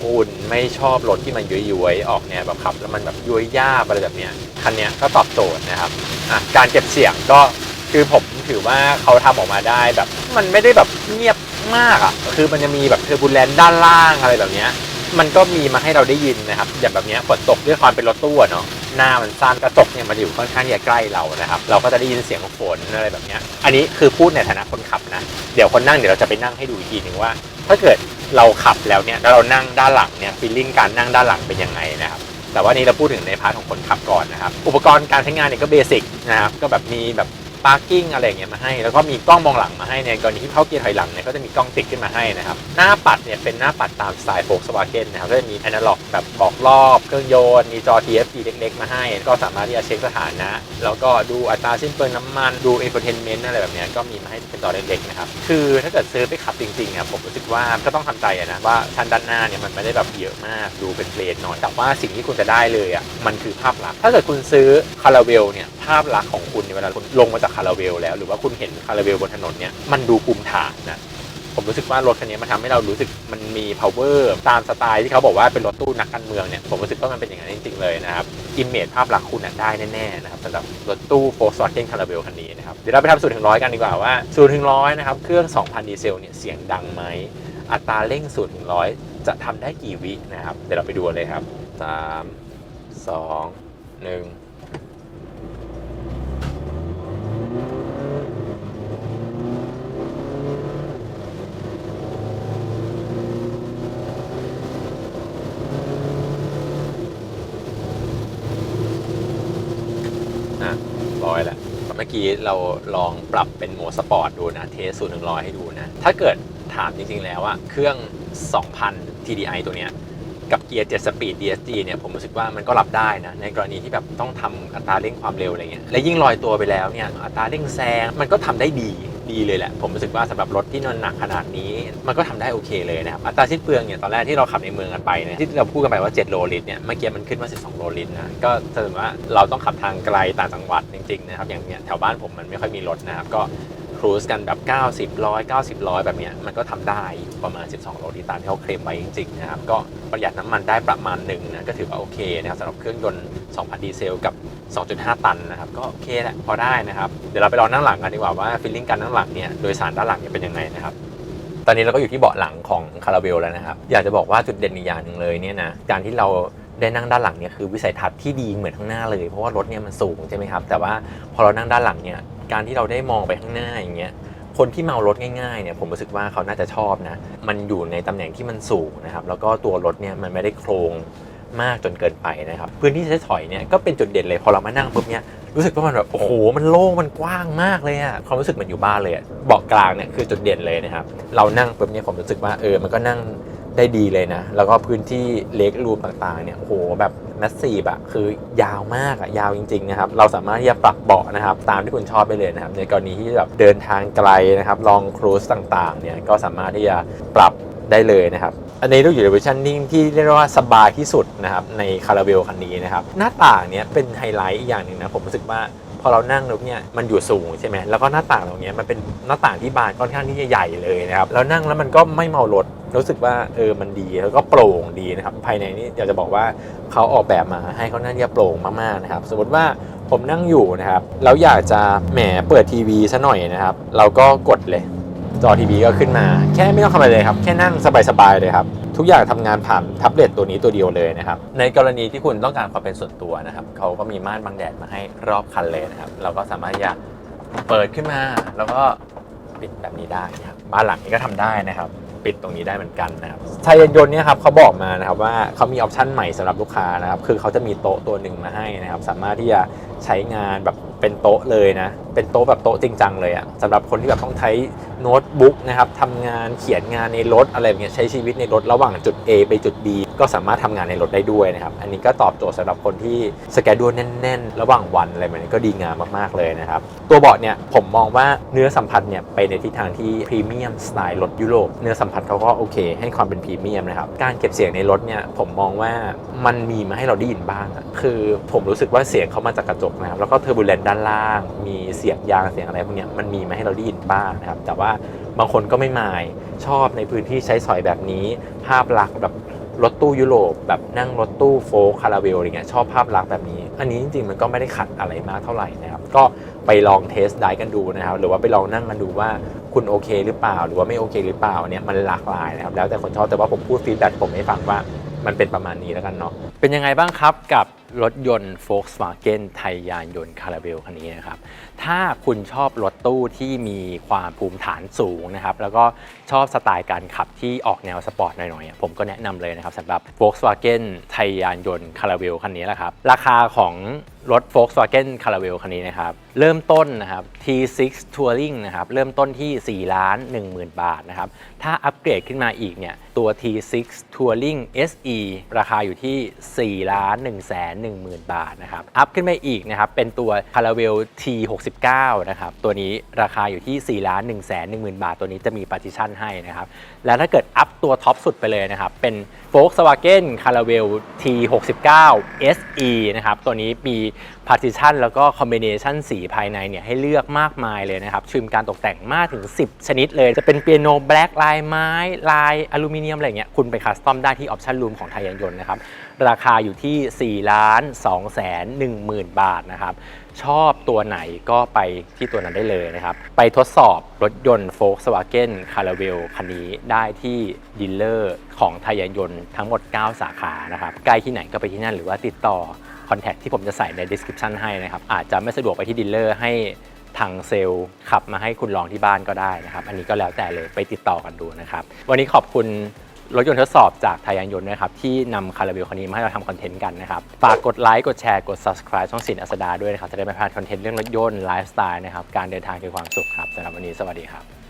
คุณไม่ชอบรถที่มันย้วยๆออกแนวแบบขับ แล้วมันแบบย้วยย่าบอะไรแบบเนี้ยคันเนี้ยก็ตอบโจทย์นะครับอะการเก็บเสียงก็คือผมถือว่าเขาทำออกมาได้แบบ มันไม่ได้แบบเงียบมากอะคือมันจะมีแบบเทอร์บูลเลนด้านล่างอะไรแบบเนี้ย มันก็มีมาให้เราได้ยินนะครับ อย่างแบบนี้ฝนตกด้วยความเป็นรถตู้เนาะหน้ามันสั้นกระจกเนี่ยมันอยู่ค่อนข้างที่จะใกล้เรานะครับ เราก็จะได้ยินเสียงฝนอะไรแบบนี้อันนี้คือพูดในฐานะคนขับนะ เดี๋ยวคนนั่งเดี๋ยวเราจะไปนั่งให้ดูอีกทีหนึ่งว่า ถ้าเกิดเราขับแล้วเนี่ยแล้วเรานั่งด้านหลังเนี่ยฟีลลิ่งการนั่งด้านหลังเป็นยังไงนะครับแต่ว่านี้เราพูดถึงในพาร์ทของคนขับก่อนนะครับ อุปกรณ์การใช้งานเนี่ยก็เบสิกนะครับก็แบบมีแบบ พาร์กิ้งอะไรอย่างเงี้ยมาให้ แล้วก็มีกล้องมองหลังมาให้ในกรณีที่เข้าเกียร์ถอยหลังเนี่ยก็จะมีกล้องติดขึ้นมาให้นะครับ หน้าปัดเนี่ยเป็นหน้าปัดตามสไตล์ Volkswagen นะครับก็จะมี Analog แบบบอกรอบ เครื่องยนต์มีจอ TFT เล็ก ๆ มาให้ ก็สามารถที่จะเช็คสถานะ แล้วก็ดูอัตราสิ้นเปลืองน้ำมันดู infotainment อะไรแบบเนี้ยก็มีมาให้เป็นจอเล็กๆนะครับคือถ้าเกิดซื้อไปขับจริงๆอะผมรู้สึกว่าก็ต้องทำใจนะว่าชั้นด้านหน้าเนี่ยมันไม่ได้แบบเยอะมากดูเป็นเพลนหน่อยแต่ว่าสิ่งที่คุณจะได้เลยอะมันคือภาพลักษณ์ถ้าเกิดคุณซื้อคาราเวลเนี่ยภาพลักษณ์ของคุณเนี่ยเวลาคุณลงมาจากคาราเวลแล้ว หรือว่าคุณเห็นคาราเวลบนถนนเนี่ยมันดูภูมิฐานนะผมรู้สึกว่ารถคันนี้มันทำให้เรารู้สึกมันมี power ตามสไตล์ที่เขาบอกว่าเป็นรถตู้นักการเมืองเนี่ยผมรู้สึกว่ามันเป็นอย่างนั้นจริงๆเลยนะครับอิมเมจภาพลักษณ์คุณนะได้แน่ๆนะครับสำหรับรถตู้ Volkswagen Caravel คันนี้นะครับเดี๋ยวเราไปทำสูตรถึงร้อยกันดีกว่าว่าสูตรถึงร้อยนะครับเครื่อง 2,000 ดีเซลเนี่ยเสียงดังไหมอัตราเร่งสูตรถึงร้อยจะทำได้กี่วินะครับเดี๋ยวเราไปดูเลยครับ 3 2 1 อะร้อยแล้วเมื่อกี้เราลองปรับเป็นโหมดสปอร์ตดูนะเทสสูตรหนึ่งร้อยให้ดูนะ ถ้าเกิดถามจริงๆแล้วอะเครื่อง 2,000 TDI ตัวเนี้ยกับเกียร์ 7 สปีด DSG เนี่ยผมรู้สึกว่ามันก็รับได้นะ ในกรณีที่แบบต้องทำอัตราเร่งความเร็วอะไรเงี้ยและยิ่งลอยตัวไปแล้วเนี่ยอัตราเร่งแซงมันก็ทำได้ดี ดีเลยแหละ ผมรู้สึกว่าสำหรับรถที่นอนหนักขนาดนี้ มันก็ทำได้โอเคเลยนะครับ อัตราสิ้นเปลืองเนี่ยตอนแรกที่เราขับในเมืองกันไปเนี่ยที่เราพูดกันไปว่า 7 โลลิตรเนี่ยเมื่อกี้มันขึ้นมา 12 โลลิตรนะก็แสดงว่าเราต้องขับทางไกลต่างจังหวัดจริงๆนะครับอย่างเนี้ยแถวบ้านผมมันไม่ค่อยมีรถนะครับก็ รูซกันแบบ 90 100 90 100แบบเนี้ยมันก็ทำได้ประมาณ 12 โลลิตรตามที่เขาเคลมไว้จริงๆนะครับ ก็ประหยัดน้ำมันได้ประมาณหนึ่งนะก็ถือว่าโอเคนะครับสำหรับเครื่องยนต์ 2,000 ดีเซล กับ 2.5 ตันนะครับ ก็โอเคแหละพอได้นะครับ เดี๋ยวเราไปลองนั่งหลังกันดีกว่าว่าฟีลลิ่งการนั่งหลังเนี่ยโดยสารด้านหลังเนี่ยเป็นยังไงนะครับตอนนี้เราก็อยู่ที่เบาะหลังของคาราเบลแล้วนะครับ อยากจะบอกว่าจุดเด่นอีกอย่างหนึ่งเลยเนี่ยนะการที่เราได้นั่งด้านหลังเนี่ยคือวิสัยทัศน์ที่ดีเหมือนข้างหน้าเลยเพราะว่ารถเนี่ยมันสูงใช่ไหมครับแต่ว่าพอเรานั่งด้านหลังเนี่ย การที่เราได้มองไปข้างหน้าอย่างเงี้ยคนที่เมารถง่ายๆเนี่ยผมรู้สึกว่าเขาน่าจะชอบนะ มันอยู่ในตำแหน่งที่มันสูงนะครับแล้วก็ตัวรถเนี่ยมันไม่ได้โครงมากจนเกินไปนะครับพื้นที่ใช้ถอยเนี่ยก็เป็นจุดเด่นเลยพอเรามานั่งปุ๊บเนี่ยรู้สึกว่ามันแบบโอ้โหมันโล่งมันกว้างมากเลยอะความรู้สึกเหมันอยู่บ้านเลยเบาะกลางเนี่ยคือจุดเด่นเลยนะครับเรานั่งปุ๊บเนี่ยผมรู้สึกว่าเออมันก็นั่ง ได้ดีเลยนะ แล้วก็พื้นที่เล็กรูมต่างๆเนี่ยโอ้โหแบบแมสซีฟอะคือยาวมากอะยาวจริงๆนะครับเราสามารถที่จะปรับเบาะนะครับตามที่คุณชอบไปเลยนะครับในกรณีที่แบบเดินทางไกลนะครับลองครูซต่างๆเนี่ยก็สามารถที่จะปรับได้เลยนะครับอันนี้เราอยู่ในเวอร์ชันนิ่งที่เรียกว่าสบายที่สุดนะครับในคาราเบลคันนี้นะครับหน้าต่างเนี่ยเป็นไฮไลท์อีกอย่างหนึ่งนะผมรู้สึกว่า พอเรานั่งล้วเนี่ยมันอยู่สูงใช่ไหมแล้วก็หน้าต่างตรงเนี้ยมันเป็นหน้าต่างที่บานค่อนข้างที่จะใหญ่เลยนะครับแล้วนั่งแล้วมันก็ไม่เมารถรู้สึกว่าเออมันดีแล้วก็โปร่งดีนะครับภายในนี่อยากจะบอกว่าเขาออกแบบมาให้เขาน่าจะโปร่งมากๆนะครับ สมมติว่าผมนั่งอยู่นะครับแล้วอยากจะแหมเปิดทีวีซะหน่อยนะครับ เราก็กดเลย จอทีวีก็ขึ้นมา แค่ไม่ต้องทำอะไรเลยครับ แค่นั่งสบายๆเลยครับ ทุกอย่างทำงานผ่านแท็บเล็ตตัวนี้ตัวเดียวเลยนะครับ ในกรณีที่คุณต้องการความเป็นส่วนตัวนะครับเขาก็มีม่านบังแดดมาให้รอบคันเลยนะครับ เราก็สามารถจะเปิดขึ้นมา แล้วก็ปิดแบบนี้ได้นะครับบ้านหลังนี้ก็ทำได้นะครับ ปิดตรงนี้ได้เหมือนกันนะครับชายยนต์เนี่ยครับเขาบอกมานะครับว่าเขามีออปชั่นใหม่สำหรับลูกค้านะครับ คือเขาจะมีโต๊ะตัวหนึ่งมาให้นะครับ สามารถที่จะ ใช้งานแบบเป็นโต๊ะเลยนะ เป็นโต๊ะแบบโต๊ะจริงจังเลยอะสำหรับคนที่แบบต้องใช้โน้ตบุ๊กนะครับทำงานเขียนงานในรถอะไรแบบเนี้ยใช้ชีวิตในรถระหว่างจุด A ไปจุด B ก็สามารถทำงานในรถได้ด้วยนะครับ อันนี้ก็ตอบโจทย์สำหรับคนที่สแกดูแน่น ๆ ระหว่างวันอะไรแบบนี้ก็ดีงามมากๆเลยนะครับ ตัวเบาะเนี่ยผมมองว่าเนื้อสัมผัสเนี่ยไปในทิศทางที่พรีเมียมสไตล์รถยุโรปเนื้อสัมผัสเขาก็โอเค ให้ความเป็นพรีเมียมนะครับการเก็บเสียงในรถเนี่ยผมมองว่ามันมีมาให้เราได้ยินบ้างคือผมรู้สึกว่าเสียงเขามาจากกระจกนะครับแล้วก็เทอร์บูเลนด้านล่าง มีเสียงยางเสียงอะไรพวกนี้มันมีมาให้เราได้ยินบ้างนะครับ แต่ว่าบางคนก็ไม่มายชอบในพื้นที่ใช้สอยแบบนี้ ภาพลักษณ์แบบรถตู้ยุโรปแบบนั่งรถตู้โฟล์คาราเวลอะไรเงี้ยชอบภาพลักษณ์แบบนี้ อันนี้จริงๆมันก็ไม่ได้ขัดอะไรมากเท่าไหร่นะครับ ก็ไปลองเทสได้กันดูนะครับ หรือว่าไปลองนั่งกันดูว่าคุณโอเคหรือเปล่า หรือว่าไม่โอเคหรือเปล่าเนี่ยมันหลากหลายนะครับ แล้วแต่คนชอบแต่ว่าผมพูดฟีดแบ็กผมให้ฟังว่ามันเป็นประมาณนี้แล้วกันเนาะเป็นยังไงบ้างครับกับ รถยนต์ Volkswagen ไทยยานยนต์คาราเบลคันนี้นะครับ ถ้าคุณชอบรถตู้ที่มีความภูมิฐานสูงนะครับ แล้วก็ชอบสไตล์การขับที่ออกแนวสปอร์ตหน่อยๆ ผมก็แนะนำเลยนะครับสำหรับ Volkswagen ไทยยานยนต์คาราเบลคันนี้แหละครับ ราคาของรถ Volkswagen c a r a v e l คันนี้นะครับ เริ่มต้นนะครับ T6 Touring นะครับ เริ่มต้นที่ 4 ล้าน 1 0,000 บาทนะครับ ถ้าอัปเกรดขึ้นมาอีกเนี่ย ตัว T6 Touring SE ราคาอยู่ที่ 4 ล้าน1 1 0 0 10,000 บาทนะครับ อัพขึ้นไปอีกนะครับ เป็นตัว p a r a v e l T69 นะครับ ตัวนี้ราคาอยู่ที่4ล้าน1 1 0 0 0 0 บาท ตัวนี้จะมี partition ให้นะครับ แล้วถ้าเกิดอัพตัวท็อปสุดไปเลยนะครับ เป็น Volkswagen c a r a v e l T69 SE นะครับ ตัวนี้มี partition แล้วก็ combination สีภายในเนี่ยให้เลือกมากมายเลยนะครับชิมการตกแต่งมากถึง 10 ชนิดเลย จะเป็นเปียโนแบล็กลายไม้ ลายอลูมิเนียมอะไรเงี้ยคุณไปคัสตอมได้ที่ option room ของไทยยนยนต์นะครับ ราคาอยู่ที่4ล้าน2แสน1หมื่นบาทนะครับ ชอบตัวไหนก็ไปที่ตัวนั้นได้เลยนะครับ ไปทดสอบรถยนต์ Volkswagen c a r a v e l คันนี้ได้ที่ดีลเลอร์ของไทยยานยนต์ทั้งหมด 9 สาขานะครับใกล้ที่ไหนก็ไปที่นั่นหรือว่าติดต่อคอนแทคที่ผมจะใส่ใน description ให้นะครับ อาจจะไม่สะดวกไปที่ดีลเลอร์ให้ทางเซลล์ขับมาให้คุณลองที่บ้านก็ได้นะครับ อันนี้ก็แล้วแต่เลยไปติดต่อกันดูนะครับ วันนี้ขอบคุณ รถยนต์ทดสอบจากไทยยานยนต์นะครับที่นำคาราเบลคันนี้มาให้เราทำคอนเทนต์กันนะครับฝากกดไลค์กดแชร์กด subscribe ช่องสินอัสดาด้วยนะครับจะได้ไม่พลาดคอนเทนต์เรื่องรถยนต์ไลฟ์สไตล์นะครับการเดินทางคือความสุขครับสำหรับวันนี้สวัสดีครับ